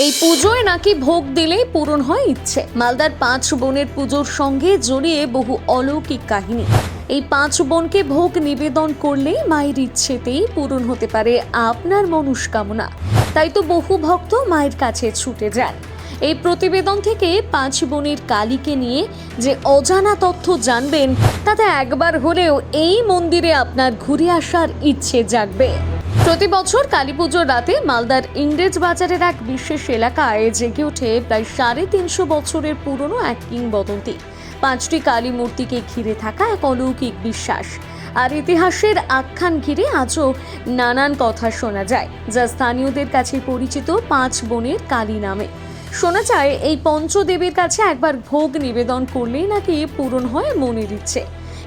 এই পুজোয় নাকি ভোগ দিলেই পূরণ হয় ইচ্ছে। মালদার পাঁচ বোনের পুজোর সঙ্গে জড়িয়ে বহু অলৌকিক কাহিনী। এই পাঁচ বোনকে ভোগ নিবেদন করলেই মায়ের ইচ্ছেতেই পূরণ হতে পারে আপনার মনস্কামনা। তাই তো বহু ভক্ত মায়ের কাছে ছুটে যান। এই প্রতিবেদন থেকে পাঁচ বোনের কালীকে নিয়ে যে অজানা তথ্য জানবেন, তাতে একবার হলেও এই মন্দিরে আপনার ঘুরে আসার ইচ্ছে জাগবে। প্রতি বছর কালী পুজোর রাতে মালদার ইংরেজ বাজারের এক বিশেষ এলাকায় জেগে ওঠে প্রায় সাড়ে তিনশো বছরের পুরনো এক কিংবদন্তি। পাঁচটি কালী মূর্তিকে ঘিরে থাকা এক অলৌকিক বিশ্বাস। আর ইতিহাসের আখ্যান ঘিরে আজও নানান কথা শোনা যায়, যা স্থানীয়দের কাছে পরিচিত পাঁচ বোনের কালী নামে। শোনা যায়, এই পঞ্চদেবীর কাছে একবার ভোগ নিবেদন করলেই নাকি পূরণ হয় মনের ইচ্ছে।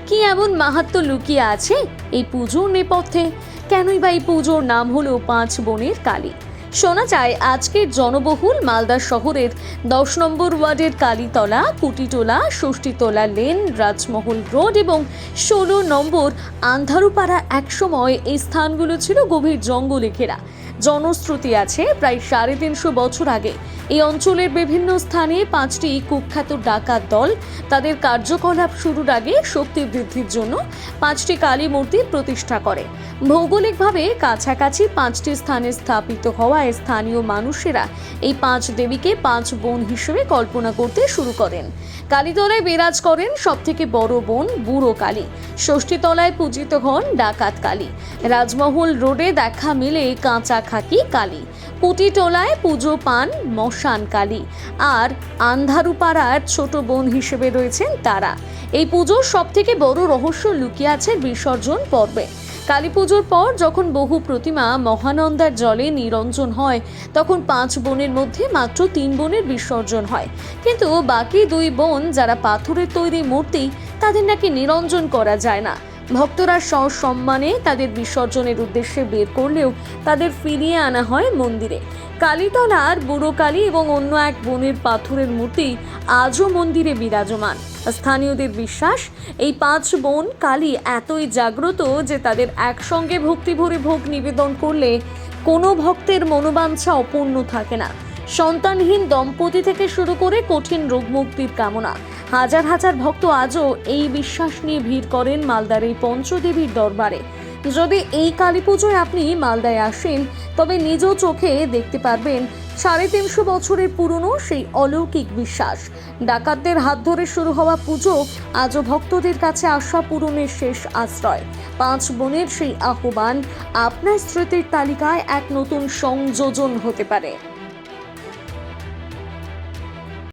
কি এমন মাহাত্ম লুকিয়ে আছে এই পুজোর নেপথ্যে? কেনই বা এই পুজোর নাম হলো পাঁচ বোনের কালী। শোনা যায়, আজকের জনবহুল মালদা শহরের দশ নম্বর ওয়ার্ডের কালীতলা, কুটিটোলা, ষষ্ঠীতলা লেন, রাজমহল রোড এবং ষোলো নম্বর আন্ধারুপাড়া একসময় এই স্থানগুলো ছিল গভীর জঙ্গলে ঘেরা। জনশ্রুতি আছে প্রায় সাড়ে তিনশো বছর আগে। এই অঞ্চলের বিভিন্ন স্থানে পাঁচটি কুখ্যাত ডাকাত দল তাদের কার্যকলাপ শুরুর আগে শক্তি বৃদ্ধির জন্য পাঁচটি কালী মূর্তি প্রতিষ্ঠা করে। ভৌগোলিকভাবে কাছাকাছি পাঁচটি স্থানে স্থাপিত হওয়ায় স্থানীয় মানুষেরা এই পাঁচ দেবীকে পাঁচ বোন হিসেবে কল্পনা করতে শুরু করেন। কালীতলায় বিরাজ করেন সবথেকে বড় বোন বুড়ো কালী। ষষ্ঠীতলায় পূজিত হন ডাকাত কালী। রাজমহল রোডে দেখা মিলে কাঁচা খাকি কালী? কুটিটোলায় পুজো পান মশান কালী। আর আন্ধারুপাড়ার ছোট বোন হিসেবে রয়েছেন তারা। এই পুজোর সব থেকে বড় রহস্য লুকিয়ে আছে বিসর্জন পর্বে। কালী পুজোর পর যখন বহু প্রতিমা মহানন্দার জলে নিরঞ্জন হয়, তখন পাঁচ বোনের মধ্যে মাত্র তিন বোনের বিসর্জন হয়। কিন্তু বাকি দুই বোন যারা পাথরের তৈরি মূর্তি, তাদের নাকি নিরঞ্জন করা যায় না। ভক্তরা সসম্মানে তাদের বিসর্জনের উদ্দেশ্যে বের করলেও তাদের ফিরিয়ে আনা হয় মন্দিরে। কালীতলার বুড়ো কালী এবং অন্য এক বনের পাথরের মূর্তি আজও মন্দিরে বিরাজমান। স্থানীয়দের বিশ্বাস, এই পাঁচ বোন কালী এতই জাগ্রত যে তাদের একসঙ্গে ভক্তি ভরে ভোগ নিবেদন করলে কোনো ভক্তের মনোবাঞ্ছা অপূর্ণ থাকে না। সন্তানহীন দম্পতি থেকে শুরু করে কঠিন রোগমুক্তির কামনা। হাজার হাজার ভক্ত আজও এই বিশ্বাস নিয়ে ভিড় করেন মালদার এই পঞ্চদেবীর দরবারে। যদি এই কালী পুজোয় আপনি মালদায় আসেন, তবে নিজ চোখে দেখতে পারবেন সাড়ে তিনশো বছরের পুরনো সেই অলৌকিক বিশ্বাস। ডাকাতদের হাত ধরে শুরু হওয়া পুজো আজও ভক্তদের কাছে আশা পূরণের শেষ আশ্রয়। পাঁচ বোনের সেই আহ্বান আপনার স্মৃতির তালিকায় এক নতুন সংযোজন হতে পারে।